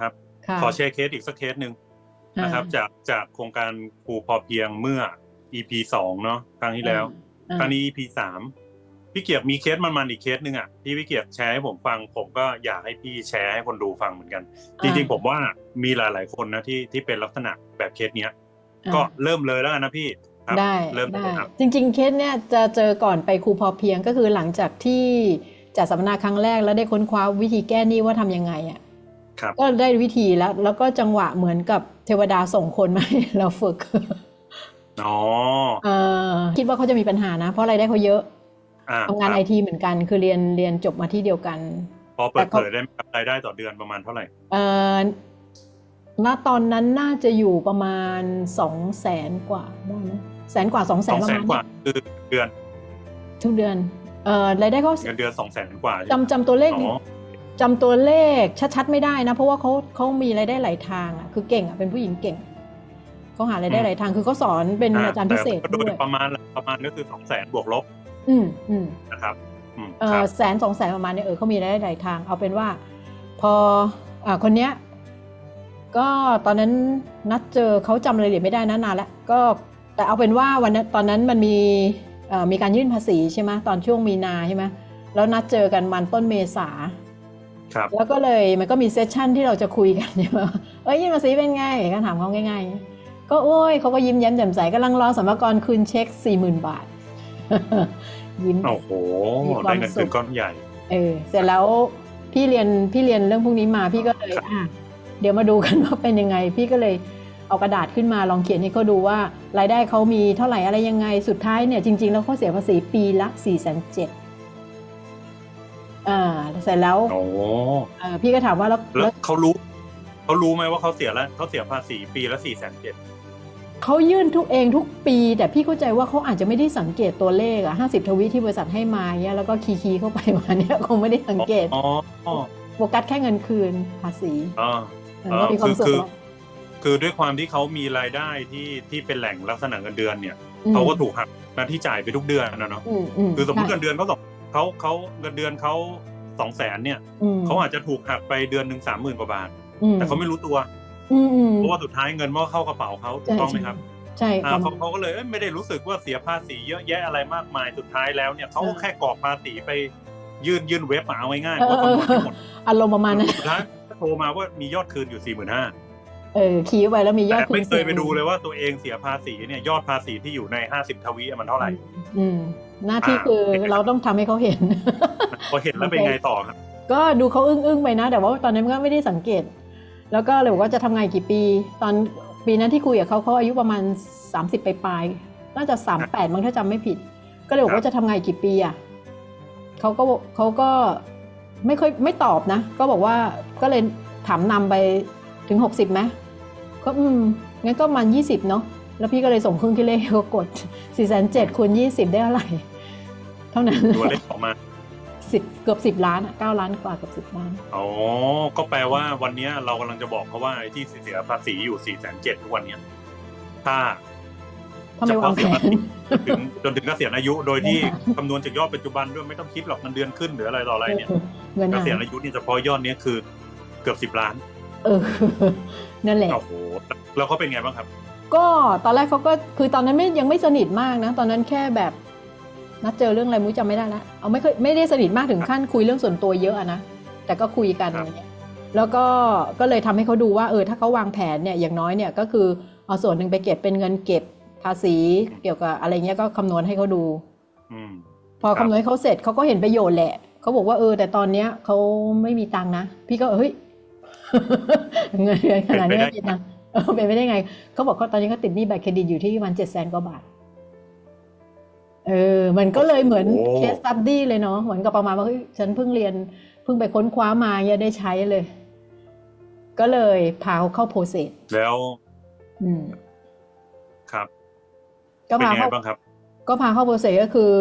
ครับค่ะขอแชร์เคสอีกสักเคสหนึ่งนะครับอ่าจากจากโครงการครูพอเพียงเมื่อ EP สองเนาะครั้งที่แล้วอ่าครั้งนี้ EP สามพี่เกียรติมีเคสมันๆอีกเคสหนึ่งอะที่พี่เกียรติแชร์ให้ผมฟัง ผมก็อยากให้พี่แชร์ให้คนดูฟังเหมือนกัน จริงๆผมว่ามีหลายๆคนนะที่ที่เป็นลักษณะแบบเคสเนี้ยอ่าก็เริ่มเลยแล้วกันนะพี่ครับได้เริ่มได้เลยครับจริง ๆ เคสเนี่ยจะเจอก่อนไปครูพอเพียงก็คือหลังจากที่จัดสัมมนาครั้งแรกแล้วได้ค้นคว้าวิธีแก้หนี้ว่าทำยังไงอะครับ ก็ได้วิธีแล้ว แล้วก็จังหวะเหมือนกับเทวดาส่งคนมาให้เราฝึกอ๋อเออคิดว่าเขาจะมีปัญหานะ เพราะรายได้เขาเยอะอ่าทำงานคไอรับทีเหมือนกัน คือเรียนเรียนจบมาที่เดียวกัน พอเปิดเผยได้ไหมครับรายได้ต่อเดือนประมาณเท่าไหร่ เออณตอนนั้นน่าจะอยู่ประมาณสองแสนกว่าได้ไหมแสนกว่าสองแสสนองประแสมานณกว่าเนี้ยคือเดือน ทุกเดือน เออรายได้ก็เงินเดือนสองแสนกว่าใช่ไหมจำจำตัวเลขอ๋อ จำตัวเลขชัดๆไม่ได้นะ เพราะว่าเขาเขามีรายได้หลายทางอะคือเก่งอะเป็นผู้หญิงเก่งเขาหารายได้หลายทางคือเขาสอนเป็นอาจารย์พิเศษแต่ก็โดด้วยยประมาณประมาณก็คือสองแสนบวกลบ อืมอืมนะครับอืมเอครัอบแสนสองแสนประมาณเนี้ยเออเขามีรายได้หลายทาง เอาเป็นว่า พออ่าคนเนี้ยก็ตอนนั้นนัดเจอเขาจำรายละเอียดไม่ได้นะนานแล้วก็แต่เอาเป็นว่าวันนั้นตอนนั้นมันมีเอ่อมีการยื่นภาษีใช่ไหมตอนช่วงมีนาใช่ไหมแล้วนัดเจอกันมันต้นเมษา ครับแล้วก็เลยมันก็มีเซสชั่นที่เราจะคุยกันใช่ไหมเอ้ยยื่นภาษีเป็นไงก็ถามเขาง่าย ๆ ก็โอ้ยเขาก็ยิ้มแย้มแจ่มใสกำลังรอสมรกรคืนเช็คสี่หมื่นบาท ยิ้มโอ้โหมีความได้เงินสุคืขนก้อนใหญ่เออเสร็จแล้วพี่เรียนพี่เรียนเรื่องพวกนี้มาพี่ก็เลยอะเดี๋ยวมาดูกันว่าเป็นยังไง พี่ก็เลยเอากระดาษขึ้นมาลองเขียนให้เขาดูว่ารายได้เขามีเท่าไหร่อะไรยังไงสุดท้ายเนี่ยจริง ๆ แล้วเขาเสียภาษีปีละสี่แสนเจ็ด อ่าเสร็จแล้วโอ้เอ่อพี่ก็ถามว่าแล้วแล้แล้ววเขารู้เขารู้ไหมว่าเขาเสียแล้วเขาเสียภาษีปีละสี่แสนเจ็ดเขายื่นทุกเองทุกปี แต่พี่เข้าใจว่าเขาอาจจะไม่ได้สังเกตตัวเลขอะห้าสิบทวีตที่บริษัทให้มาเนี่ยแล้วก็คีย์คีย์เข้าไปมาเนี่ยคงไม่ได้สังเกตอ๋ออ๋อโฟกัสแค่เงินคืนภาษีอ๋อ เออก็มีความสุขคือ แล้วคือด้วยความที่เขามีรายได้ที่ที่เป็นแหล่งลักษณะเงินเดือนเนี่ย อืมเขาก็ถูกหักหน้าที่จ่ายไปทุกเดือนนะเนาะ อืมอืมคือสมมติใช่เงินเดือนเขาสอง เขาเขาเงินเดือนเขาสองแสนเนี่ยอืมเขาอาจจะถูกหักไปเดือนหนึ่งสามหมื่นกว่าบาทอืมแต่เขาไม่รู้ตัวอืมอืมเพราะว่าสุดท้ายเงินมันก็เข้ากระเป๋าเขาถูกต้องไหมครับใช่อ่าประเขามาณเขาก็เลยเอ้ยไม่ได้รู้สึกว่าเสียภาษีเยอะแยะอะไรมากมายสุดท้ายแล้วเนี่ยเขาก็อ่าแค่กรอกภาษีไปยื่นยื่นเว็บมาเอาง่ายๆเออว่าเอคำอนวณให้หมดอารมณ์ประมาณนั้นสุดท้ายโทรมาว่ามียอดคืนอยู่สี่หมื่นห้าเออคีย์ไว้แล้วมียอแต่ดคืนไม่เคยไปดูเลยว่าตัวเองเสียภาษีเนี่ยยอดภาษีที่อยู่ในห้าสิบทวีอะมันเท่าไหร่ อืม หน้าที่คือเราต้องทำให้เขาเห็น พอเห็นแล้วเป็นไงต่อครับ ก็ดูเขาอึ้งอึ้งๆไปนะ แต่ว่าตอนนั้นก็ไม่ได้สังเกต แล้วก็เลยบอกว่าจะทำงานกี่ปี ตอนปีนั้นที่คุยกับเขาเขาอายุประมาณ 30ไปปลายๆน่าจะสามแปดมั้งถ้าจำไม่ผิด ก็เลยบอกว่าจะทำงานกี่ปีอะเขาก็บอกเขาก็ไม่ค่อยไม่ตอบนะ ก็บอกว่าก็เลยถามนำไปถึงหกสิบไหมก็อืมงั้นก็ประมันยี่สิบเนาะ แล้วพี่ก็เลยส่งเครื่องคิดเลขให้เขากดสี่แสนเจ็ดคูณยี่สิบได้เท่าไหร่ เท่านั้นตัวเลขออกมาสิบเกือบสิบล้านอะเก้าล้านกว่าเกือบสิบล้าน อ๋อ ก็แปลว่าวันเนี้ยเรากำลังจะบอกเขาว่าไอ้ที่เสียภาษีอยู่สี่แสนเจ็ดทุกวันเนี้ยถ้าทำไมวางแผนจนถึงจนถึงเกษียณอายุโดยที่คำนวณจากยอดปัจจุบันด้วยไม่ต้องคิดหรอกมันเดือนขึ้นหรืออะไรต่ออะไรเนี่ยเงินเกหาษียณอายุนี่เฉพาะยอดเนี้ยคือเกือบสิบล้าน เออ นั่นแหละโอ้โหแล้วเขาเป็นไงบ้างครับ ก็ตอนแรกเขาก็คือตอนนั้นไม่ยังไม่สนิทมากนะ ตอนนั้นแค่แบบนัดเจอเรื่องอะไรมุ้ยจำไม่ได้ละเอาไม่เคยไม่ได้สนิทมากถึงขั้นคุยเรื่องส่วนตัวเยอะอะนะแต่ก็คุยกันครัอะบไรเงี้ยแล้วก็ก็เลยทำให้เขาดูว่าเออถ้าเขาวางแผนเนี่ยอย่างน้อยเนี่ยก็คือเอาส่วนหนึ่งไปเก็บเป็นเงินเก็บภาษีเกี่ยวกับอะไรเงี้ยก็คำนวณให้เขาดูอืมพอครับคำนวณให้เขาเสร็จเขาก็เห็นประโยชน์แหละเขาบอกว่าเออ แต่ตอนเนี้ยเขาไม่มีตังค์นะ พี่ก็เฮ้ยเงินเดือนขนาดนี้ไม่มีตังค์ เออเป็นไปได้ไงเขาบอกเขาตอนนี้เขาติดหนี้บัตรเครดิตอยู่ที่ประมาณเจ็ดแสนกว่าบาทเออ มันก็เลยเหมือนโอ้เคสตัดดี้เลยเนาะเหมือนกับประมาณว่าเฮ้ยฉันเพิ่งเรียนเพิ่งไปค้นคว้ามาเนี่ยได้ใช้เลย ก็เลยพาเขาเข้าโปรเซสแล้ว อืมครับ ก็เป็นพายังไงเข้าบ้างครับ ก็พาเข้าโปรเซสก็คือ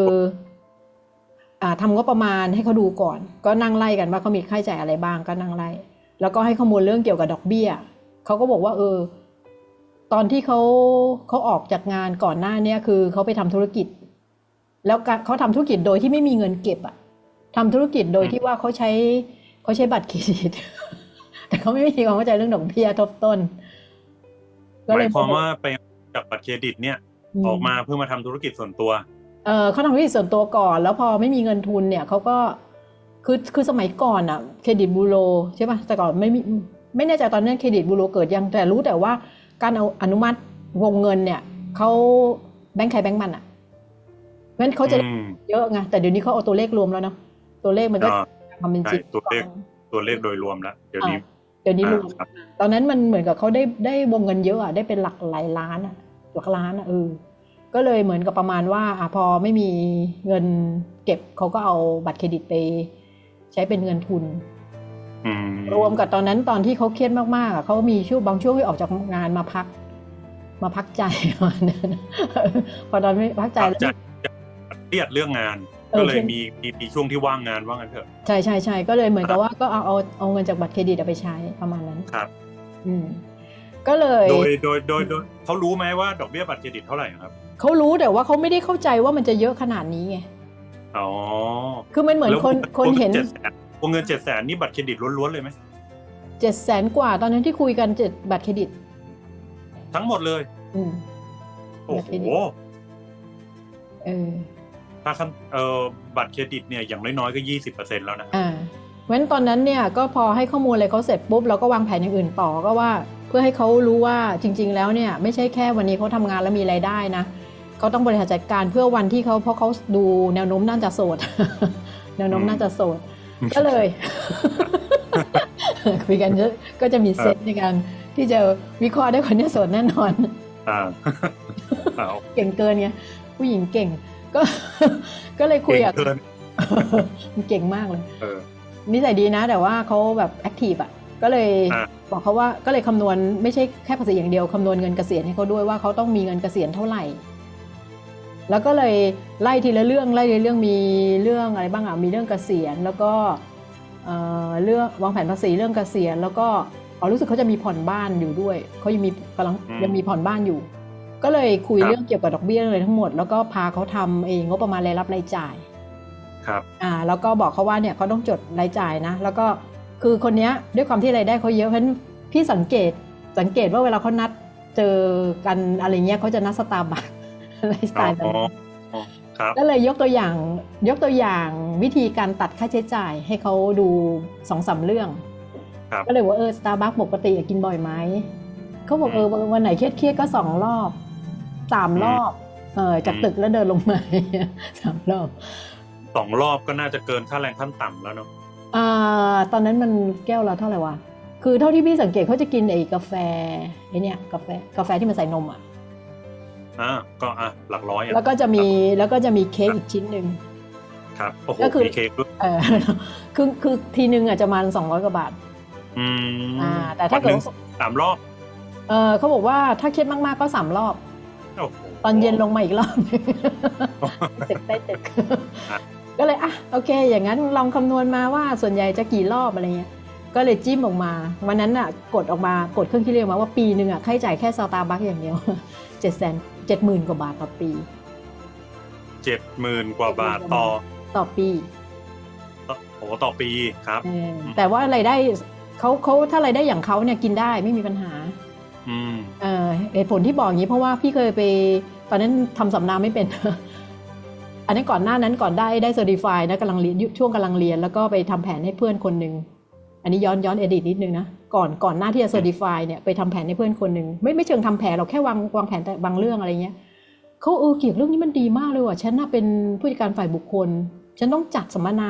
อ่าทำงบประมาณให้เขาดูก่อน ก็นั่งไล่กันว่าเขามีค่าใช้จ่ายอะไรบ้างก็นั่งไล่ แล้วก็ให้ข้อมูลเรื่องเกี่ยวกับดอกเบี้ย เขาก็บอกว่า เออ ตอนที่เขาเขาออกจากงานก่อนหน้าเนี้ยคือเขาไปทำธุรกิจ แล้วก็เขาทำธุรกิจโดยที่ไม่มีเงินเก็บอะทำธุรกิจโดยที่ว่าเขาใช้เขาใช้บัตรเครดิตแต่เขาไม่มีความเข้าใจเรื่องดอกเบี้ยทบต้นหมายความว่าไปจากบัตรเครดิตเนี่ยมออกมาเพื่อมาทำธุรกิจส่วนตัว เออเขาทำธุรกิจส่วนตัวก่อน แล้วพอไม่มีเงินทุนเนี่ยเขาก็คือคือสมัยก่อนอะเครดิตบูโรใช่ป่ะแต่ก่อนไม่มี ไม่แน่ใจตอนนั้นเครดิตบูโรเกิดยังแต่รู้แต่ว่าการเอาอนุมัติวงเงินเนี่ยเขาแบงค์ใครแบงค์มันอะเพราะฉะนั้นเขาจะได้อืมเยอะไงแต่เดี๋ยวนี้เขาเอาตัวเลขรวมแล้วเนาะตัวเลขมันก็อ่าทำเป็นจริงใช่ตัวเลขตัวเลขโดยรวมแล้วเดี๋ยวนี้เดี๋ยวนี้รวมอ่าครับตอนนั้นมันเหมือนกับเขาได้ได้วงเงินเยอะอะได้เป็นหลักหลายล้านอะหลักล้านอะเออก็เลยเหมือนกับประมาณว่าอะพอไม่มีเงินเก็บเขาก็เอาบัตรเครดิตไป ใช้เป็นเงินทุนอืม รวมกับตอนนั้นตอนที่เขาเครียดมากๆอะเขามีช่วงบางช่วงที่ออกจากงานมาพัก มาพักใจพอตอนไม่พักใจแล้วจะจะเครียดเรื่องงานเออก็เลยเครียดมีมีมีช่วงที่ว่างงานว่างั้นเถอะใช่ใช่ใช่ก็เลยเหมือนกับว่าก็เอาเอาเอาเงินจากบัตรเครดิตเอาไปใช้ประมาณนั้นครับ อืมก็เลย โดยโดยโดยโดยเขารู้ไหมว่าดอกเบี้ยบัตรเครดิตเท่าไหร่ครับเขารู้แต่ว่าเขาไม่ได้เข้าใจว่ามันจะเยอะขนาดนี้ไงอ๋อคือมันเหมือนแล้วคนคนเห็นจ็ดแสน วงเงินเจ็ดแสนนี่บัตรเครดิตล้วนๆเลยไหมเจ็ดแสนกว่าตอนนั้นที่คุยกันเจ็ดบัตรเครดิต ทั้งหมดเลย อืมโอ้บัตรโหเครดิตเออถ้าขั้นเอ่อบัตรเครดิตเนี่ยอย่างน้อยๆก็ยี่สิบเปอร์เซ็นต์แล้วนะอ่าเพราะฉะนั้นตอนนั้นเนี่ยก็พอให้ข้อมูลอะไรเขาเสร็จปุ๊บเราก็วางแผนอย่างอื่นต่อก็ว่า เพื่อให้เขารู้ว่าจริง ๆ แล้วเนี่ย ไม่ใช่แค่วันนี้เขาทำงานแล้วมีรายได้นะเขาต้องบริหารจัดการเพื่อวันที่เขาเพราะเขาดูแนวโน้มน่าจะโสด แนวโน้มน่าจะโสด ก็เลย คุยกันเยอะก็จะมีเซตในการที่จะวิเคราะห์ได้คนเนี้ยโสดแน่นอนอ่าเอาเก่งเกินไงผู้หญิงเก่ง ก็ ก็เลยคุยเก่งกับเกินมันเก่งมากเลยเออนิสัยดีนะ แต่ว่าเขาแบบแอคทีฟอะ ก็เลยอะบอกเขาว่าก็เลยคำนวณไม่ใช่แค่ภาษีอย่างเดียวคำนวณเงินเกษียณให้เขาด้วยว่าเขาต้องมีเงินเกษียณเท่าไหร่ แล้วก็เลยไล่ทีละเรื่องไล่ทีละเรื่องมีเรื่องอะไรบ้างอะมีเรื่องเกษียณแล้วก็เอ่อเรื่องวางแผนภาษีเรื่องเกษียณแล้วก็อ๋อรู้สึกเขาจะมีผ่อนบ้านอยู่ด้วยเขายังมีกำลังอืมยังมีผ่อนบ้านอยู่ ก็เลยคุยครับเรื่องเกี่ยวกับดอกเบี้ยเลยทั้งหมด แล้วก็พาเขาทำเองงบประมาณรายรับรายจ่าย ครับอ่าแล้วก็บอกเขาว่าเนี่ยเขาต้องจดรายจ่ายนะ แล้วก็คือคนเนี้ยด้วยความที่รายได้เขาเยอะเพราะฉะนั้นพี่สังเกตสังเกตว่าเวลาเขานัดเจอกันอะไรเงี้ยเขาจะนัดสตาร์บัค ไลฟ์สไตล์แบบอ๋อนั้นอ๋อครับก็เลยยกตัวอย่างยกตัวอย่างวิธีการตัดค่าใช้จ่ายให้เขาดูสองสามเรื่องครับก็เลยว่าเออสตาร์บัคปกติกินบ่อยไหมเขาบอกเออวันไหนเครียดๆก็สองรอบสามรอบเออจากตึกแล้วเดินลงมาสามรอบสองรอบก็น่าจะเกินค่าแรงขั้นต่ำแล้วเนาะอ่าตอนนั้นมันแก้วละเท่าไหร่วะคือเท่าที่พี่สังเกตเขาจะกินไอ้กาแฟไอ้เนี่ยกาแฟกาแฟที่มันใส่นมอะ อ่าก็อะหลักร้อยอะแล้วก็จะมีแล้วก็จะมีเค้กอีกชิ้นหนึ่งครับโอ้โหก็คือมีเค้กด้วยเออคือคือทีนึงอะจะมาสองร้อยกว่าบาท อืมอ่า แต่ถ้าเกิดวันหนึ่งสามรอบเออเขาบอกว่าถ้าเครียดมากๆก็สามรอบโอ้โหตอนเย็นลงมาอีกรอบหนึ่งตึกใต้ตึกอะก็เลยอะโอเค อย่างนั้นลองคำนวณมาว่าส่วนใหญ่จะกี่รอบอะไรเงี้ยก็เลยจิ้มออกมา วันนั้นอะกดออกมากดเครื่องคิดเลขออกมาว่าปีหนึ่งอะค่าใช้จ่ายแค่สตาร์บัคอย่างเดียวเจ็ดแสน เจ็ดหมื่นกว่าบาทต่อปี เจ็ดหมื่นกว่าบาทต่อต่อปีต่อโอ้โหต่อปีครับเออแต่ว่ารายได้เขาเขาถ้ารายได้อย่างเขาเนี่ยกินได้ไม่มีปัญหาอืมเอ่อเหตุผลที่บอกอย่างนี้เพราะว่าพี่เคยไป ตอนนั้นทำสำนาไม่เป็น อันนั้นก่อนหน้านั้นก่อนได้ได้เซอร์ติฟายนะกำลังเรียนช่วงกำลังเรียน แล้วก็ไปทำแผนให้เพื่อนคนหนึ่ง อันนี้ย้อนย้อนเอดิตนิดนึงนะ ก่อนก่อนหน้าที่จะเซอร์ติฟายเนี่ยไปทำแผนให้เพื่อนคนหนึ่งไม่ไม่เชิงทำแผนเราแค่วางวางแผนแต่บางเรื่องอะไรเงี้ยเขาเออเกี่ยวกับเรื่องนี้มันดีมากเลยว่ะฉันน่ะเป็นผู้จัดการฝ่ายบุคคล ฉันต้องจัดสัมมนา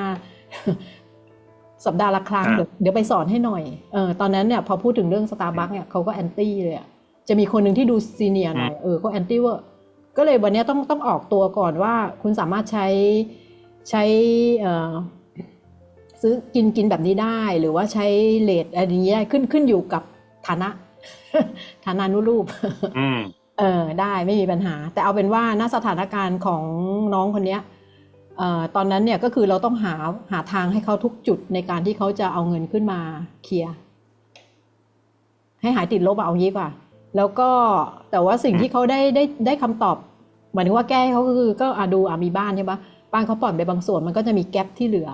สัปดาห์ละครั้งครับเดี๋ยวเดี๋ยวไปสอนให้หน่อยเออตอนนั้นเนี่ยพอพูดถึงเรื่องสตาร์บัคเนี่ยเขาก็แอนตี้เลยอะจะมีคนหนึ่งที่ดูซีเนียร์หน่อยเออเขาแอนตี้ว่าก็เลยวันเนี้ยต้องต้องออกตัวก่อนว่าคุณสามารถใช้ใช้เอ่อ ซื้อกินกินแบบนี้ได้ หรือว่าใช้เลทอะไรอย่างเงี้ยได้ขึ้นขึ้นอยู่กับฐานะ ฐานานุรูปอืมเออได้ไม่มีปัญหา แต่เอาเป็นว่าณสถานการณ์ของน้องคนเนี้ยเอ่อตอนนั้นเนี่ยก็คือเราต้องหาหาทางให้เขาทุกจุดในการที่เขาจะเอาเงินขึ้นมาเคลียร์ให้หายติดลบอะเอางี้กว่า แล้วก็แต่ว่าสิ่งที่เขาได้ได้ได้คำตอบหมายถึงว่าแก้ให้เขาก็คือก็อะดูอะมีบ้านใช่ปะบ้านเขาผ่อนไปบางส่วนมันก็จะมีแกลบที่เหลือ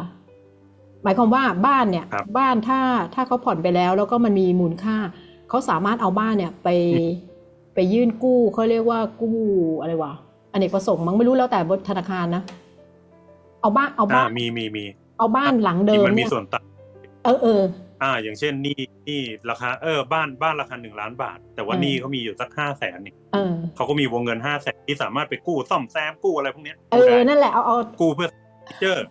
หมายความว่าบ้านเนี่ยครับบ้านถ้าถ้าเขาผ่อนไปแล้ว แล้วก็มันมีมูลค่า เขาสามารถเอาบ้านเนี่ยไปไปยื่นกู้เขาเรียกว่ากู้อะไรวะอเนกประสงค์มั้งไม่รู้แล้วแต่บนธนาคารนะ เอาบ้านเอาอ่าบ้านมีมีมีเอาบ้านหลังเดิที่มมันมีเนี่ยส่วนต่างเออเอออ่า อย่างเช่นหนี่นี่ราคาเออบ้านบ้านราคาหนึ่งล้านบาท แต่ว่าเออหนี่เขามีอยู่สักห้าแสนนี่เออเขาก็มีวงเงินห้าแสนที่สามารถไปกู้ซ่อมแซมกู้อะไรพวกเนี้ยเอกู้อได้นั่นแหละเอาเอากู้เพื่อเจอร์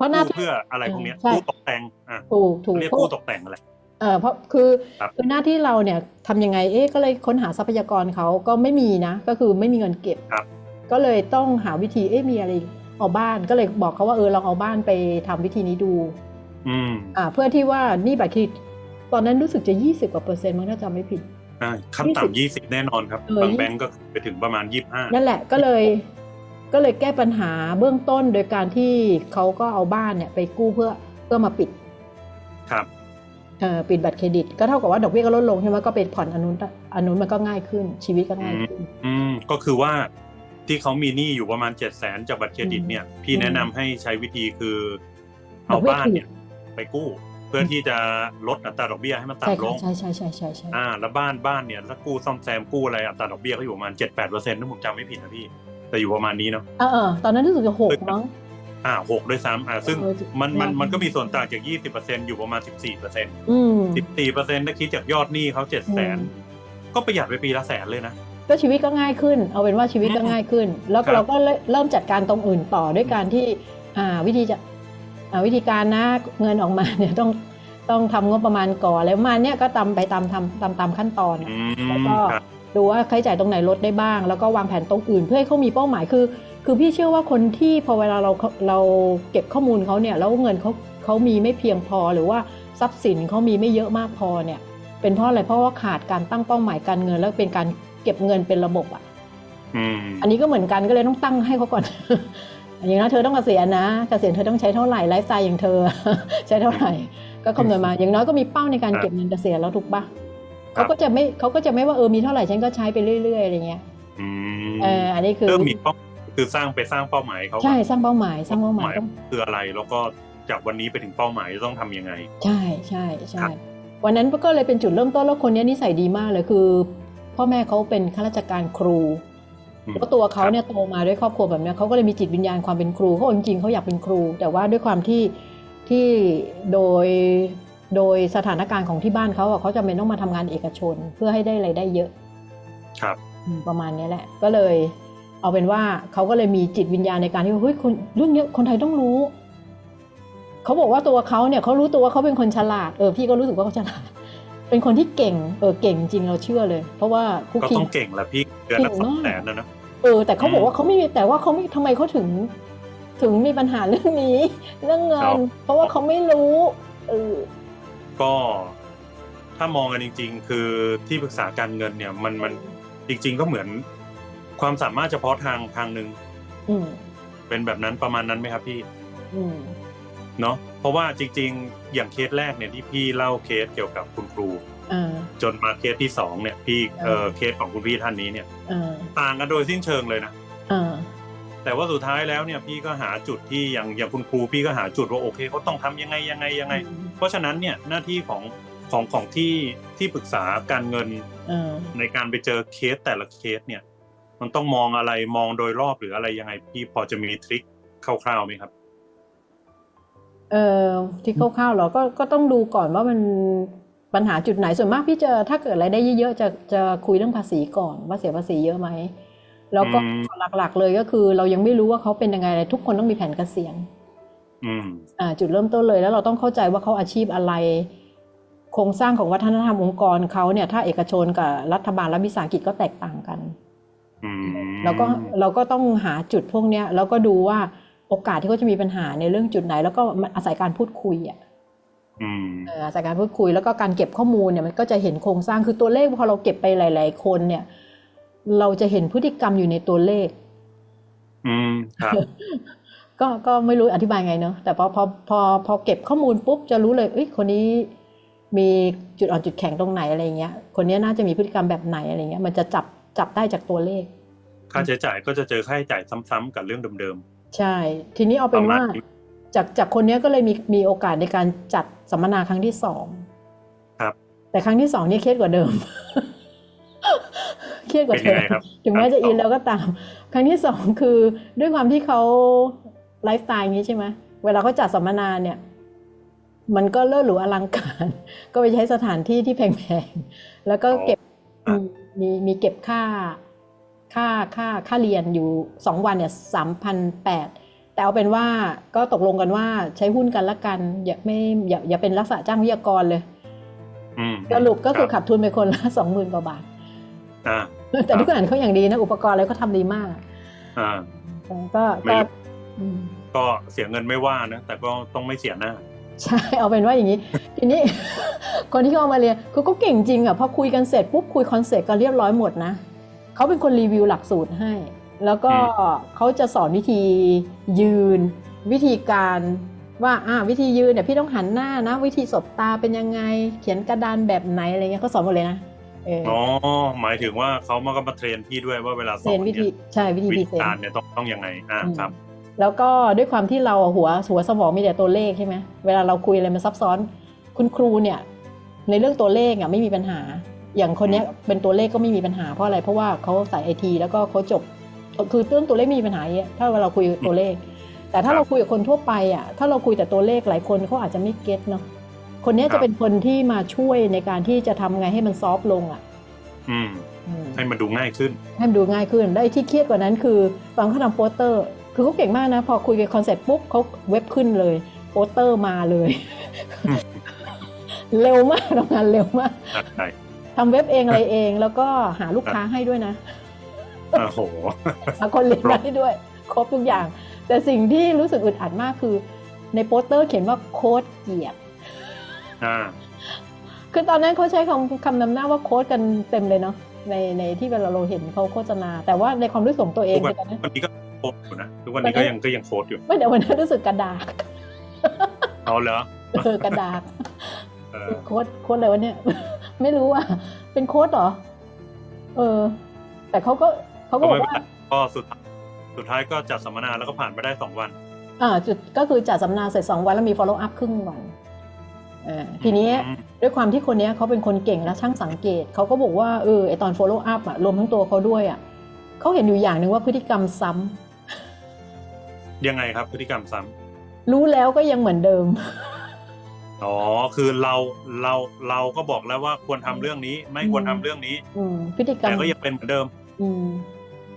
เพราะหน้ากู้เพื่ออะไรพวกเนี้ยใช่กู้ตกแต่งอะถูกถูกเรียกเพราะกู้ตกแต่งอะไรเออเพราะคือครับคือหน้าที่เราเนี่ยทำยังไงเอ๊ะก็เลยค้นหาทรัพยากรเขาก็ไม่มีนะ ก็คือไม่มีเงินเก็บครับก็เลยต้องหาวิธีเอ๊ะมีอะไรอีกเอาบ้านก็เลยบอกเขาว่าเออลองเอาบ้านไปทำวิธีนี้ดูอืมอ่า เพื่อที่ว่าหนี่บัตรเครดิตตอนนั้นรู้สึกจะยี่สิบกว่าเปอร์เซ็นต์มั้งถ้าจำไม่ผิดอ่าขั้นต่ำยี่สิบแน่นอนครับเออบางแบงก์ก็ไปถึงประมาณยี่สิบห้านั่นแหละก็เลย ก็เลยแก้ปัญหาเบื้องต้นโดยการที่เขาก็เอาบ้านเนี่ยไปกู้เพื่อเพื่อมาปิดครับเอ่อปิดบัตรเครดิต ก็เท่ากับว่าดอกเบี้ยก็ลดลงใช่ไหมก็ไปผ่อนอนนุนอนนุนมันก็ง่ายขึ้น ชีวิตก็ง่ายขึ้นอืมก็คือว่าที่เขามีหนี้อยู่ประมาณเจ็ดแสนจากบัตรเครดิตเนี่ยพี่อืมแนะนำให้ใช้วิธีคือดเอาอกเบี้ยบ้านถูกเนี่ย ไปกู้ เพื่อที่จะลดอัตราดอกเบี้ยให้มันใช่ต่ำลค่ะงใช่ใช่ใช่ใช่ใช่อ่าแล้วบ้านบ้านเนี่ยถ้ากู้ซ่อมแซมกู้อะไรอัตราดอกเบี้ยเขาอยู่ประมาณเจ็ดแปดเปอร์เซ็นต์ถ้าผมจำไม่ผิดนะพี่ แต่อยู่ประมาณนี้เนาะเออเออตอนนั้นรู้สึกจะหกมั้งอ่าหกด้วยซ้ำอ่าซึ่งเออมันมันยากมันก็มีส่วนต่างจากยี่สิบเปอร์เซ็นต์อยู่ประมาณสิบสี่เปอร์เซ็นต์อืมสิบสี่เปอร์เซ็นต์ถ้าคิดจากยอดหนี้เขาเจ็ดแสนก็ประหยัดไปปีละแสนเลยนะก็ชีวิตก็ง่ายขึ้น เอาเป็นว่าชีวิตก็ง่ายขึ้น แล้วครับเราก็เริ่มจัดการตรงอื่นต่อด้วยการที่อ่าวิธีจะอ่าวิธีการนะเงินออกมาเนี่ยต้องต้องทำงบประมาณก่อนอะไรประมาณเนี้ยก็ตามไปตามทำตามตามขั้นตอนอะอืแล้วมก็ครับ ดูว่าค่าใช้จ่ายตรงไหนลดได้บ้าง แล้วก็วางแผนตรงอื่นเพื่อให้เขามีเป้าหมายคือ คือพี่เชื่อว่าคนที่พอเวลาเราเราเก็บข้อมูลเขาเนี่ยแล้วเงินเขาเขามีไม่เพียงพอหรือว่าทรัพย์สินเขามีไม่เยอะมากพอเนี่ยเป็นเพราะอะไรเพราะว่าขาดการตั้งเป้าหมายการเงิน แล้วเป็นการเก็บเงินเป็นระบบอะอืมอันนี้ก็เหมือนกันก็เลยต้องตั้งให้เขาก่อนอย่างนั้นเธอต้องเกษียณนะเกษียณเธอต้องใช้เท่าไหร่ไลฟ์สไตล์อย่างเธอ ใช้เท่าไหร่ ก็คำนวณมา อย่างน้อยก็มีเป้าในการเก็บเงินเกษียณแล้วถูกปะ เขาก็จะไม่เขาก็จะไม่ว่าเออมีเท่าไหร่ฉันก็ใช้ไปเรื่อยๆอะไรเงี้ยอืมเอออันนี้คือเริ่มมีเป้าคือสร้างไปสร้างเป้าหมายเขาใช่สร้างเป้าหมายสร้างเป้าหมายต้องคืออะไรแล้วก็จากวันนี้ไปถึงเป้าหมายจะต้องทำยังไง ใช่ใช่ใช่ครับวันนั้นก็เลยเป็นจุดเริ่มต้นแล้วคนนี้นิสัยดีมากเลยคือ พ่อแม่เขาเป็นข้าราชการครูอืมแล้วตัวเขาเนี่ยโตมาด้วยครอบครัวแบบเนี้ยเขาก็เลยมีจิตวิญญาณความเป็นครูเขาบอกจริงๆเขาอยากเป็นครู แต่ว่าด้วยความที่ที่โดย โดยสถานการณ์ของที่บ้านเขาอะเขาจำเป็นต้องมาทำงานเอกชนเพื่อให้ได้รายได้เยอะ ครับอืมประมาณนี้แหละ ก็เลย เอาเป็นว่าเขาก็เลยมีจิตวิญญาณในการที่ว่าเฮ้ยคนเรื่องเนี้ยคนไทยต้องรู้เขาบอกว่าตัวเขาเนี่ยเขารู้ตัวว่าเขาเป็นคนฉลาดเออพี่ก็รู้สึกว่าเขาฉลาด เป็นคนที่เก่งเออเก่งจริงเราเชื่อเลย เพราะว่าคุกก็คีต้องเก่งแหละพี่เดือนละเก่งสองมากแสนนะนะเออแต่เขาบอกว่าเขาไม่มีแต่ว่าเขาไม่ทำไมเขาถึง ถึงมีปัญหาเรื่องนี้ เรื่องเงิครันบเพราะว่าเขาไม่รู้เออ ก็ถ้ามองกันจริง ๆ คือที่ปรึกษาการเงินเนี่ยมันมันจริง ๆ ก็เหมือนความสามารถเฉพาะทางทางหนึ่งอืมเป็นแบบนั้นประมาณนั้นไหมครับพี่อืมเนาะเพราะว่าจริง ๆ อย่างเคสแรกเนี่ยที่พี่เล่าเคสเกี่ยวกับคุณครูอ่าจนมาเคสที่สองเนี่ยพี่เออเคสของคุณพี่ท่านนี้เนี่ยอ่าต่างกันโดยสิ้นเชิงเลยนะอ่า แต่ว่าสุดท้ายแล้วเนี่ยพี่ก็หาจุดที่อย่างอย่างคุณครูพี่ก็หาจุดว่าโอเคเขาต้องทำยังไงยังไงยังไง เพราะฉะนั้นเนี่ยหน้าที่ของของของที่ที่ปรึกษาการเงินอ่าในการไปเจอเคสแต่ละเคสเนี่ย มันต้องมองอะไรมองโดยรอบหรืออะไรยังไง พี่พอจะมีทริคคร่าวๆไหมครับเอ่อที่คร่าวๆเราก็ก็ต้องดูก่อนว่ามันปัญหาจุดไหนส่วนมากพี่จะถ้าเกิดรายได้เยอะๆจะจะคุยเรื่องภาษีก่อนว่าเสียภาษีเยอะไหม แล้วก็อืมหลักๆเลยก็คือ เรายังไม่รู้ว่าเขาเป็นยังไงเลยทุกคนต้องมีแผนเกษียณอืมอ่าจุดเริ่มต้นเลยแล้วเราต้องเข้าใจว่าเขาอาชีพอะไร โครงสร้างของวัฒนธรรมองค์กรเขาเนี่ย ถ้าเอกชนกับรัฐบาลและวิสาหกิจก็แตกต่างกันอืมเราก็เราก็ต้องหาจุดพวกเนี้ยแล้วก็ดูว่าโอกาสที่เขาจะมีปัญหาในเรื่องจุดไหน แล้วก็อาศัยการพูดคุยอะอืมเอ่อจากการพูดคุยแล้วก็การเก็บข้อมูลเนี่ยมันก็จะเห็นโครงสร้างคือตัวเลขพอเราเก็บไปหลาย ๆ คนเนี่ย เราจะเห็นพฤติกรรมอยู่ในตัวเลข อืมครับ ก็ก็ไม่รู้อธิบายไงเนอะแต่พอพอพอพอเก็บข้อมูลปุ๊บจะรู้เลยเอ้ยคนนี้มีจุดอ่อนจุดแข็งตรงไหนอะไรเงี้ย คนนี้น่าจะมีพฤติกรรมแบบไหนอะไรเงี้ย มันจะจับจับได้จากตัวเลข ค่าใช้จ่ายก็จะเจอค่าใช้จ่ายซ้ำๆกับเรื่องเดิมใช่ ทีนี้เอาๆปเป็นระมาณว่านี้จากจากคนเนี้ยก็เลยมีมีโอกาสในการจัดสัมมนาครั้งที่สองครับ แต่ครั้งที่สองนี่เครียดกว่าเดิม เครียดกว่าเป็นเดิยังมไงครับถึงแม้จะครั้งที่สองอินแล้วก็ตาม ครั้งที่สองคือด้วยความที่เขาไลฟ์สไตล์อย่างนี้ใช่ไหมเวลาเขาจัดสัมมนาเนี่ย มันก็เลิศหรูอลังการ ก็ไปใช้สถานที่ที่แพงๆแล้วก็เก็บอ๋อมีมีมีเก็บค่าค่าค่าค่าเรียนอยู่สองวันเนี่ยสามพันแปดแต่เอาเป็นว่าก็ตกลงกันว่าใช้หุ้นกันละกัน อย่าไม่อย่าอย่าเป็นลักษณะจ้างวิทยากรเลยอืมสรุปก็คือรับขับทุนไปคนละสองหมื่นกว่าบาทอ่า แต่ทุกอย่างเขาอย่างดีนะ อุปกรณ์อะไรก็ทำดีมากอ่าก็ไม่ก็รู้อืมก็เสียเงินไม่ว่านะ แต่ก็ต้องไม่เสียหน้า ใช่เอาเป็นว่าอย่างนี้ ทีนี้คนที่เขาเอามาเรียนคือก็เก่งจริงอะพอคุยกันเสร็จปุ๊บคุยคอนเซ็ปต์กันเรียบร้อยหมดนะเขาเป็นคนรีวิวหลักสูตรให้ แล้วก็เขาจะสอนวิธียืน วิธีการว่าอ่าวิธียืนเนี่ยพี่ต้องหันหน้านะ วิธีสบตาเป็นยังไง เขียนกระดานแบบไหนอะไรเงี้ยเขาสอนหมดเลยนะเอออ๋อหมายถึงว่าเขามาก็มาเทรนพี่ด้วยว่าเวลาสเซอนนวิธีเนี่ยใช่วิธีวิพรีธีเซนการต์เนี่ยต้องต้องยังไงอ่าอืมครับ แล้วก็ด้วยความที่เราอะหัวหัวสมองมีแต่ตัวเลขใช่ไหมเวลาเราคุยอะไรมันซับซ้อน คุณครูเนี่ย ในเรื่องตัวเลขอะไม่มีปัญหา อย่างคนเนี้ยเป็นตัวเลขก็ไม่มีปัญหาเพราะอะไรเพราะว่าเขาใส่ไอทีแล้วก็เขาจบคือเรื่องตัวเลขไม่มีปัญหาเยอะถ้าเวลาเราคุยตัวเลข แต่ถ้าครับเราคุยกับคนทั่วไปอะถ้าเราคุยแต่ตัวเลขหลายคนเขาอาจจะไม่เก็ตเนาะ คนเนี้ยครัจะบเป็นคนที่มาช่วยในการที่จะทำไงให้มันซอฟต์ลงอะอืมอืมให้มันดูง่ายขึ้น ให้มันดูง่ายขึ้น ได้ที่เครียดกว่านั้นคือตอนเขาทำโปสเตอร์ คือเขาเก่งมากนะ พอคุยกับคอนเซ็ปต์ปุ๊บเขาเว็บขึ้นเลย โปสเตอร์มาเลยอืมเร็วมากทำงานเร็วมากใช่ทำเว็บเองอะไรเอง แล้วก็หาลูกค้าให้ด้วยนะโอ้โหหาคนเรียนได้ด้วย ครบทุกอย่าง แต่สิ่งที่รู้สึกอึดอัดมากคือ ในโปสเตอร์เขียนว่าโค้ดเกียรติ อ่าคือตอนนั้นเขาใช้คำคำนำหน้าว่าโค้ดกันเต็มเลยเนาะในในที่เวลาเราเห็นเขาโฆษณา แต่ว่าในความรู้สึกของตัวเองทุกวันคือตอนนั้นวันนี้ก็โค้ดอยู่นะทุกวันนี้ก็ยังก็ยังโค้ดอยู่ไม่แต่วันนั้นรู้สึกกระดากเอาเหรอเออกระดาษเออโค้ดโค้ดอะไรวะเนี่ย ไม่รู้อะเป็นโค้ดเหรอ เออ แต่เขาก็เขาก็ก็บอไม่กเป็นว่าไรก็สุดท้ายสุดท้ายก็จัดสัมมนาแล้วก็ผ่านไปได้สองวัน อ่า จุดก็คือจัดสัมมนาเสร็จสองวันแล้วมี follow up ครึ่งวันเออ ทีนี้อืมด้วยความที่คนเนี้ยเขาเป็นคนเก่งและช่างสังเกตเขาก็บอกว่าเออไอตอน follow up อะรวมทั้งตัวเขาด้วยอะเขาเห็นอยู่อย่างหนึ่งว่าพฤติกรรมซ้ำยังไงครับพฤติกรรมซ้ำรู้แล้วก็ยังเหมือนเดิมอ๋อคือเราเราเราก็บอกแล้วว่าควรทำเรื่องนี้ ไม่ควรทำเรื่องนี้ อืมพฤติกรรมแต่ก็ยังเป็นเหมือนเดิม อืม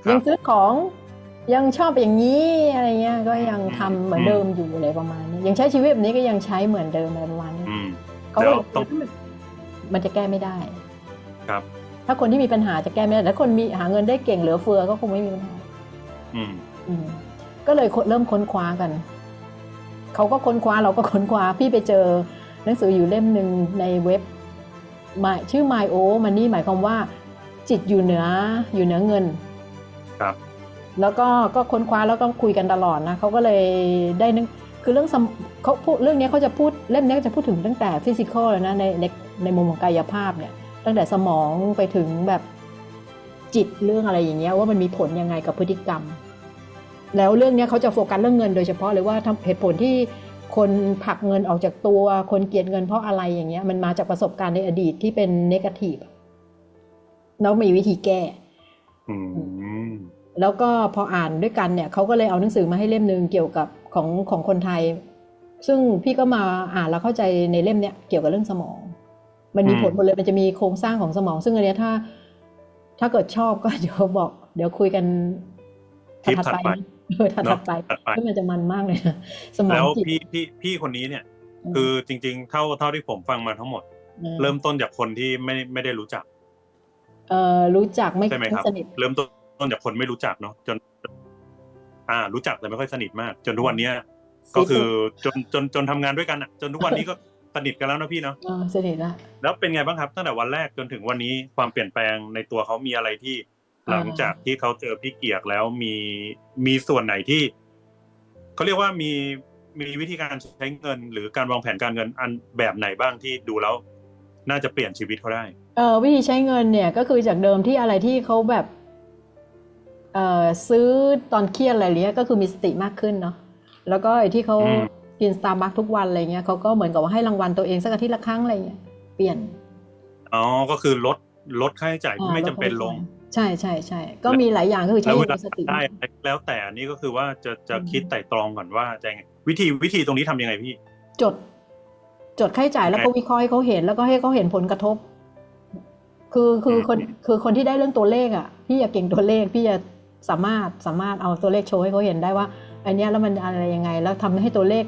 ครับยังซื้อของ ยังชอบอย่างนี้อะไรเงี้ยก็ยังทำเหมือนอืมเดิมอยู่อะไรประมาณนี้ยังใช้ชีวิตแบบนี้ก็ยังใช้เหมือนเดิมอะไรประมาณนี้อืมเขาก็แล้วต้องมันจะแก้ไม่ได้ ครับ ถ้าคนที่มีปัญหาจะแก้ไม่ได้แต่คนมีหาเงินได้เก่งเหลือเฟือก็คงไม่มีปัญหาอืมอืมก็เลยเริ่มค้นคว้ากันเขาก็ค้นคว้าเราก็ค้นคว้าพี่ไปเจอหนังสืออยู่เล่มหนึ่งในเว็บมาชื่อ My O มันนี่หมายความว่า จิตอยู่เหนืออยู่เหนือเงิน ครับ แล้วก็ก็ค้นคว้าแล้วก็คุยกันตลอดนะเขาก็เลยได้นึกคือเรื่องเขาพูดเรื่องนี้เขาจะพูดเล่มนี้จะพูดถึงตั้งแต่ฟิสิกอลเลยนะในในในมุมของกายภาพเนี่ย ตั้งแต่สมองไปถึงแบบจิตเรื่องอะไรอย่างเงี้ยว่ามันมีผลยังไงกับพฤติกรรม แล้วเรื่องนี้เขาจะโฟกัสเรื่องเงินโดยเฉพาะเลยว่าทำเหตุผลที่คนผักเงินออกจากตัวคนเกลียดเงินเพราะอะไรอย่างเงี้ยมันมาจากประสบการณ์ในอดีตที่เป็นเนกาทีฟแล้วมีวิธีแก้อืม แล้วก็พออ่านด้วยกันเนี่ยเขาก็เลยเอาหนังสือมาให้เล่มหนึ่งเกี่ยวกับของของคนไทย ซึ่งพี่ก็มาอ่านแล้วเข้าใจในเล่มเนี้ยเกี่ยวกับเรื่องสมอง มันมีอืมผลหมดเลยมันจะมีโครงสร้างของสมอง ซึ่งอันเนี้ยถ้า ถ้าเกิดชอบก็เดี๋ยวบอก เดี๋ยวคุยกันคลิปถัดถัดไปไปเออถัดเนอะถัดไปถัดไปซึ่งมันจะมันมากเลยนะสมองแล้วจิตพี่พี่พี่คนนี้เนี่ยอืมคือจริง ๆ เท่าเท่าที่ผมฟังมาทั้งหมด เริ่มต้นจากคนที่ไม่ไม่ได้รู้จัก เอ่อรู้จักไม่ใช่ไหมครับสนิทเริ่มต้น ต้นจากคนไม่รู้จักเนาะจน อ่า รู้จักแต่ไม่ค่อยสนิทมาก จนทุกวันเนี้ยก็คือจนจนจนทำงานด้วยกันอะ จนทุกวันนี้ก็สนิทกันแล้วนะพี่เนาะเออสนิทละแล้วเป็นไงบ้างครับตั้งแต่วันแรกจนถึงวันนี้ความเปลี่ยนแปลงในตัวเขามีอะไรที่อ่าหลังจากที่เขาเจอพี่เกียกแล้วมีมีส่วนไหนที่เขาเรียกว่ามีมีวิธีการใช้เงิน หรือการวางแผนการเงินอันแบบไหนบ้างที่ดูแล้ว น่าจะเปลี่ยนชีวิตเขาได้ เอ่อวิธีใช้เงินเนี่ยก็คือจากเดิมที่อะไรที่เขาแบบเอ่อ ซื้อตอนเครียดอะไรเนี้ยก็คือมีสติมากขึ้นเนาะแล้วก็ไอ้ที่เขาอืมกินสตาร์บัคทุกวันอะไรเงี้ยเขาก็เหมือนกับว่าให้รางวัลตัวเองสักอาทิตย์ละครั้งอะไรเงี้ยเปลี่ยนอ๋อก็คือลดลดค่าใช้จ่ายที่ไม่จำเป็นลง ใช่ใช่ใช่ก็มีหลายอย่างก็คือใช้แล้วอเวย่างลามีสติได้อะไรแล้วแต่อันนี้ก็คือว่าจะจะอืมคิดไต่ตรองก่อนว่าจะยังไงวิธีวิธีตรงนี้ทำยังไงพี่ จด จดค่าใช้จ่ายแล้วก็วิเคราะห์ให้เขาเห็นแล้วก็ให้เขาเห็นผลกระทบ คือคือคนคือคนที่ได้เรื่องตัวเลขอะ พี่อยากเก่งตัวเลข พี่จะ สามารถสามารถเอาตัวเลขโชว์ให้เขาเห็นได้ว่าอันเนี้ยแล้วมันอะไรยังไง แล้วทำให้ตัวเลข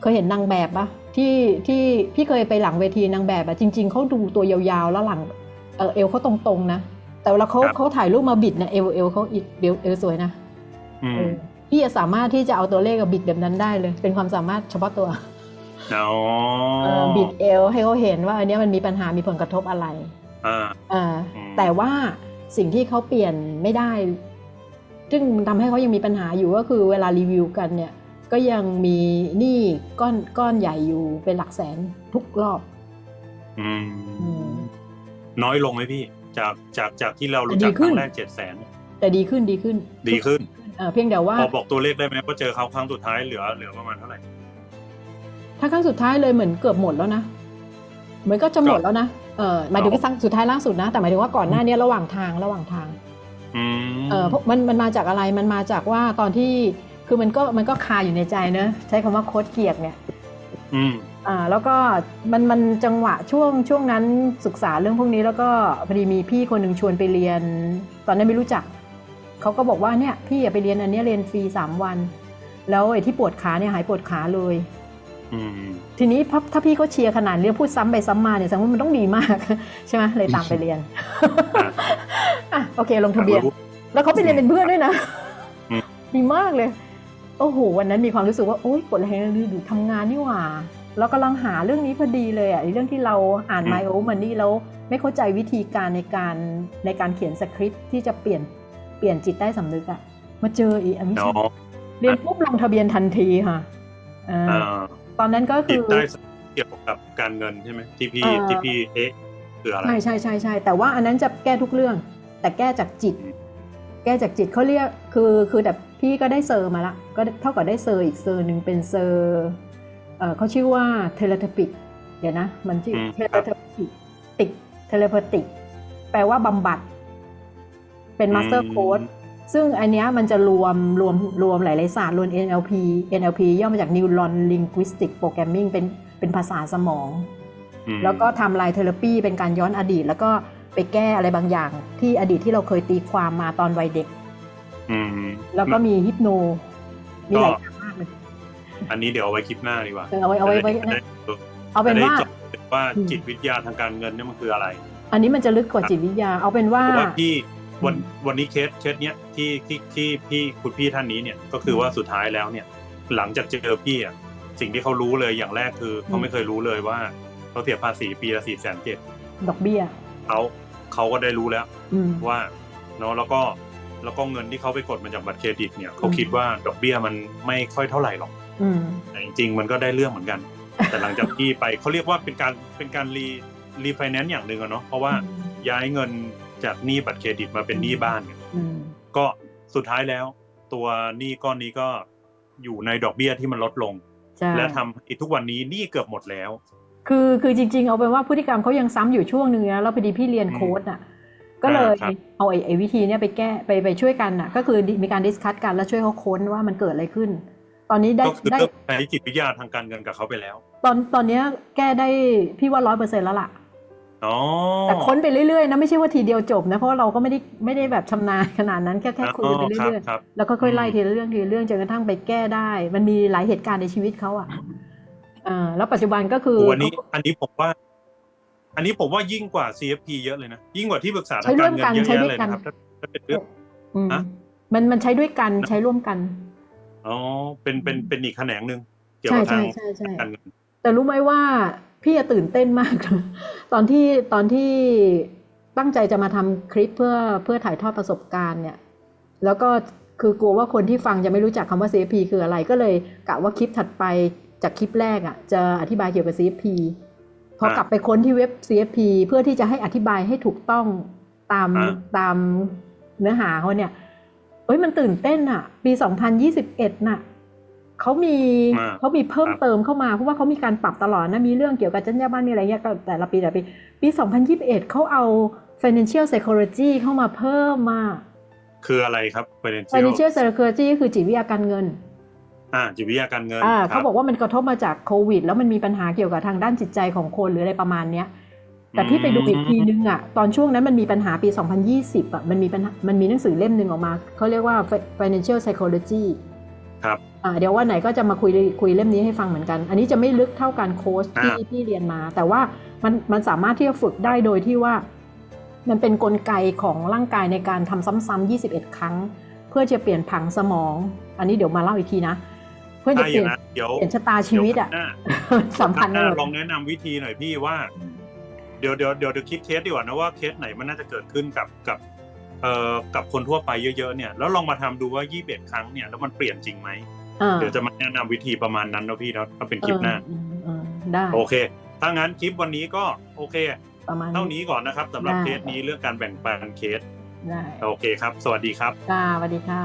เคยเห็นนางแบบปะที่ที่พี่เคยไปหลังเวทีนางแบบอะจริง ๆเขาดูตัวยาวๆแล้วหลังเออเอวเขาตรงๆนะแต่เวลาเขาครับเขาถ่ายรูปมาบิดเนี่ยเอวเอวเขาอีกเอวเอวสวยนะอืเอมอพี่จะสามารถที่จะเอาตัวเลขกับบิดแบบนั้นได้เลย เป็นความสามารถเฉพาะตัวอ๋อเออบิดเอวให้เขาเห็นว่าอันเนี้ยมันมีปัญหามีผลกระทบอะไรอ่าเอออมแต่ว่าสิ่งที่เขาเปลี่ยนไม่ได้ ซึ่งทำให้เขายังมีปัญหาอยู่ก็คือเวลารีวิวกันเนี่ยก็ยังมีหนี้ก้อนก้อนใหญ่อยู่เป็นหลักแสนทุกรอบอืมอืมน้อยลงไหมพี่ จากจากจากที่เรารู้จักดีคขึ้นรั้งแรกเจ็ดแสนแต่ดีขึ้นดีขึ้น ดีขึ้นเออเพียงแต่ว่าพอบอกตัวเลขได้ไหมว่าเจอเขาครั้งสุดท้ายเหลือเหลือประมาณเท่าไหร่ถ้าครั้งสุดท้ายเลยเหมือนเกือบหมดแล้วนะเหมือนก็จะหมดแล้วนะเออหมายถึงว่าครั้งสุดท้ายล่าสุดนะ แต่หมายถึงว่าก่อนหน้านี้ระหว่างทางระหว่างทางอืม เออเพราะมันมันมาจากอะไรมันมาจากว่าตอนที่คือมันก็มันก็คาอยู่ในใจเนอะใช้คำว่าโค้ดเกียกเนี่ยอืมอ่าแล้วก็มันมันจังหวะช่วงช่วงนั้นศึกษาเรื่องพวกนี้แล้วก็พอดีมีพี่คนหนึ่งชวนไปเรียน ตอนนั้นไม่รู้จักเขาก็บอกว่าเนี่ยพี่อย่าไปเรียนอันเนี้ยเรียนฟรีสามวัน แล้วไอ้ที่ปวดขาเนี่ยหายปวดขาเลยอืม ทีนี้พับถ้าพี่เขาเชียร์ขนาดเรื่องพูดซ้ำไปซ้ำมาเนี่ยแสดงว่ามันต้องดีมากใช่ไหมเลยตามไปเรียนอะอะโอเคลงทะเบียน แล้วเขาไปเรียนเป็นเพื่อนด้วยนะอืมดีมากเลยโอ้โหวันนั้นมีความรู้สึกว่าโอ๊ยกดแรงลืดูทำงานนี่หว่าเรากำลังหาเรื่องนี้พอดีเลยอะไอ้เรื่องที่เราอ่าน My o Money แล้วไม่เข้าใจวิธีการในการในการเขียนสคริปต์ที่จะเปลี่ยนเปลี่ยนจิตใต้สำนึกอะมาเจออีกอันนี้เนาะเรียนปุ๊บลงทะเบียนทันทีค่ะอ่าอ่า ตอนนั้นก็จิคืตอได้เกี่ยวกับการเงินใช่ไหมที่พี่เอ่อที่พี่เอ๊ะคืออะไรใช่ใช่ใช่ใช่แต่ว่าอันนั้นจะแก้ทุกเรื่อง แต่แก้จากจิตอืมแก้จากจิตเขาเรียกคือคือแบบพี่ก็ได้เซอร์มาละ ก็เท่ากับได้เซอร์อีกเซอร์หนึ่งเป็นเซอร์เออเขาชื่อว่าเทเลทปิกเดี๋ยวนะ มันชื่ออืมเทเลทปิกติกเทเลพติกแปลว่าบำบัด เป็นมาสเตอร์โค้ด ซึ่งอันเนี้ยมันจะรวมรวมรวมหลาย ๆ ศาสตร์รวม NLP NLP ย่อมาจาก Neuron Linguistic Programming เป็นเป็นภาษาสมองอืมแล้วก็ทำไลน์เทอราปีเป็นการย้อนอดีต แล้วก็ไปแก้อะไรบางอย่าง ที่อดีตที่เราเคยตีความมาตอนวัยเด็กอืมแล้วก็มีฮิปโน มีหลายอย่างมากเลยอันนี้เดี๋ยวเอาไว้คลิปหน้าดีกว่าเออเอาไว้เอาไว้ไว้จะด้เอาเป็นว่าจะได้จบว่าอืมจิตวิทยาทางการเงินเนี่ยมันคืออะไร อันนี้มันจะลึกกว่าจิตวิทยา เอาเป็นว่าเพราะ ว่าพี่วันอืมวันนี้เคสเคสเนี้ยที่ที่ที่พี่คุณพี่ท่านนี้เนี่ยก็คือว่าสุดท้ายแล้วเนี่ย หลังจากเจอพี่อะสิ่งที่เขารู้เลยอย่างแรกคือเขาไม่เคยรู้เลยว่าเขาเสียภาษีปีละสี่แสนเจ็ดดอกเบี้ยเขาเขาก็ได้รู้แล้วอืมว่าเนาะแล้วก็แล้วก็เงินที่เขาไปกดมาจากบัตรเครดิตเนี่ยเขาอืมคิดว่าดอกเบี้ยมันไม่ค่อยเท่าไหร่หรอกอืมแต่จริง ๆ มันก็ได้เรื่องเหมือนกัน แต่หลังจากที่ไปเขาเรียกว่าเป็นการเป็นการรีรีไฟแนนซ์อย่างหนึ่งอะเนาะเพราะว่าอืมย้ายเงิน จากหนี้บัตรเครดิตมาเป็นหนี้บ้านเนี่ยอืมก็สุดท้ายแล้ว ตัวหนี้ก้อนนี้ก็อยู่ในดอกเบี้ยที่มันลดลงใช่และทำให้ทุกวันนี้หนี้เกือบหมดแล้ว คือคือจริง ๆ เอาเป็นว่าพฤติกรรมเขายังซ้ำอยู่ช่วงหนึ่งนะแล้วพอดีพี่เรียนอืมโค้ดอะก็เลยอ่าครับเอาไอ้ไอ้วิธีเนี้ยไปแก้ไปไปช่วยกันอะ ก็คือมีการดิสคัตกันแล้วช่วยเขาค้นว่ามันเกิดอะไรขึ้น ตอนนี้ได้ก็คือได้เริ่มใช้จิตวิทยาทางการเงินกับเขาไปแล้ว ตอนตอนเนี้ยแก้ได้พี่ว่าร้อยเปอร์เซ็นแล้วล่ะอ๋อ แต่ค้นไปเรื่อยๆนะไม่ใช่ว่าทีเดียวจบนะเพราะว่าเราก็ไม่ได้ไม่ได้แบบชำนาญขนาดนั้นแค่แค่คุยไปอ๋อครับเรื่อยครับๆแล้วก็ค่อยๆไล่อืมทีละเรื่องทีละเรื่องจนกระทั่งไปแก้ได้ มันมีหลายเหตุการณ์ในชีวิตเขาอะอ่าแล้วปัจจุบันก็คือโอ้อันนี้ อันนี้ผมว่า อันนี้ผมว่ายิ่งกว่า CFP เยอะเลยนะยิ่งกว่าที่ปรึกษาทางการเงินเยอะใช้ร่วมกันแยะเลยนะครับถ้าถ้าเป็นเรื่องอืมฮะมันมันใช้ด้วยกันใช้ร่วมกันอ๋อเป็นเป็นเป็นอีกแขนงหนึ่งเกี่ยวใช่กับทาใช่งใช่ใช่การเงินแต่รู้ไหมว่า พี่อะตื่นเต้นมาก ตอนที่ตอนที่ตั้งใจจะมาทำคลิปเพื่อเพื่อถ่ายทอดประสบการณ์เนี่ย แล้วก็คือกลัวว่าคนที่ฟังจะไม่รู้จักคำว่า CFP คืออะไรก็เลยกะว่าคลิปถัดไปจากคลิปแรกอะ จะอธิบายเกี่ยวกับ CFP พอกลับไปค้นที่เว็บ CFP เพื่อที่จะให้อธิบายให้ถูกต้องตามอ่าตามเนื้อหาเขาเนี่ย เอ้ยมันตื่นเต้นอะ ปี 2021น่ะ เขามีอ่าเขามีเพิ่มครับเติมเข้ามาเพราะว่าเขามีการปรับตลอดนะมีเรื่องเกี่ยวกับจรรยาบรรณมีอะไรเงี้ยก็แต่ละปีแต่ละปีปี 2021 เขาเอา financial psychology เข้ามาเพิ่มมาคืออะไรครับ financial financial psychology ก็คือจิตวิทยาการเงินอ่าจิตวิทยาการเงินอ่าครัเขาบอกว่ามันกระทบมาจากโควิด แล้วมันมีปัญหาเกี่ยวกับทางด้านจิตใจของคนหรืออะไรประมาณเนี้ยแต่พี่ไปดูอีกทีนึงอะตอนช่วงนั้นมันมีปัญหาปี 2020อะมันมีปัญหามันมีหนังสือเล่มหนึ่งออกมาเขาเรียกว่า financial psychology ครับอ่า เดี๋ยววันไหนก็จะมาคุยคุยเล่มนี้ให้ฟังเหมือนกัน อันนี้จะไม่ลึกเท่าการโค้ชที่อ่าที่เรียนมา แต่ว่ามันมันสามารถที่จะฝึกได้โดยที่ว่า มันเป็นนกลไกของร่างกายในการทำซ้ำๆ21 ครั้ง เพื่อจะเปลี่ยนผังสมอง อันนี้เดี๋ยวมาเล่าอีกทีนะ เพื่อจะถ้าเปอลี่ย่ายนงนั้นเดี๋ยวเปลี่ยนชะตาชีวิตอะเดี๋ยหน้าสัมพันธ์หกันน้าหมดลองแนะนำวิธีหน่อยพี่ว่าเดี๋ยวเดี๋ยวเดี๋ยวเดี๋ยวคิดเคสดีกว่านะว่าเคสไหนมันน่าจะเกิดขึ้นกับกับเอ่อกับคนทั่วไปเยอะๆเนี่ยแล้วลองมาทำดูว่า21ครั้งเนี่ยแล้วมันเปลี่ยนจริงไหมอ่า เดี๋ยวจะมาแนะนำวิธีประมาณนั้นนะพี่นะถ้าเป็นคลิปหน้าเออเออได้โอเค ถ้างั้นคลิปวันนี้ก็โอเคประมาณเท่านี้ก่อนนะครับสำหรับได้เคสนี้เรื่องการแบ่งปันเคสได้โอเคครับ สวัสดีครับค่ะสวัสดีค่ะ